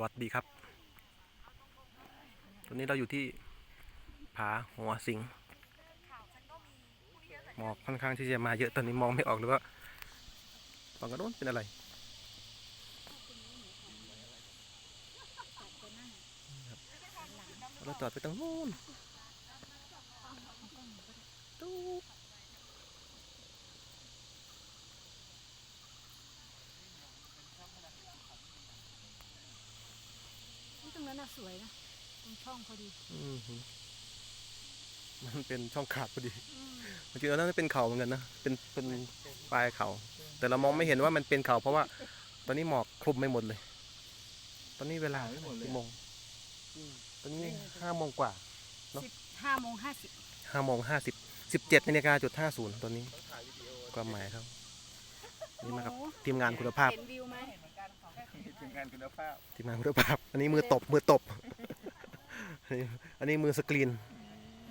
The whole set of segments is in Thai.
วัสดีครับ ตอนนี้เราอยู่ที่ผาหัวสิง หมอกค่อนข้างที่จะมาเยอะตอนนี้มองไม่ออกเลยว่าฝั่งกระโน้นเป็นอะไรเราจอดไปตรงนู้น นี่ตรงนั้นน่ะสวยนะตรงช่องพอดีอื้อหือมันเป็นช่องขาดพอดีจริงๆแล้วน่าจะเป็นเขาเหมือนกันนะเป็นเป็นปลายเขา แต่เรามองไม่เห็นว่ามันเป็นเขาเพราะว่า ตอนนี้หมอกคลุมไม่หมดเลย ตอนนี้เวลากี่โมงตอนนี้ห้าโมงกว่าเนอะสิบห้าโมงห้าสิบห้าโมงห้าสิบสิบเจ็ดนาฬิกาจุดห้าศูนย์ตอนนี้ความหมายครับ นี่มากับทีมงานคุณภาพ เห็นวิวไหม ทีมงานคุณภาพทีมงานคุณภาพ อันนี้มือตบมือตบ อันนี้อันนี้มือสกรีน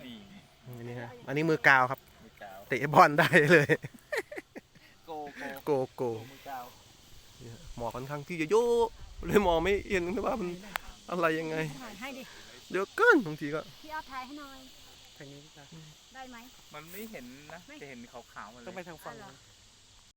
นี่อันนี้ฮะอันนี้มือกาวครับ มือกาวเตะบอลได้เลย โกโกโกโก้มือกาวหมอกค่อนข้างที่จะโยกเลยมองไม่เห็นว่ามันอะไรยังไงถ่ายให้ดิเดี๋ยวเกินบางทีก็พี่อาถ่ายให้หน่อยทางนี้จ้ะได้ไหมมันไม่เห็นนะจะเห็นขาวๆมันเลยต้องไปทางฝั่งอ๋อเหรอนู้น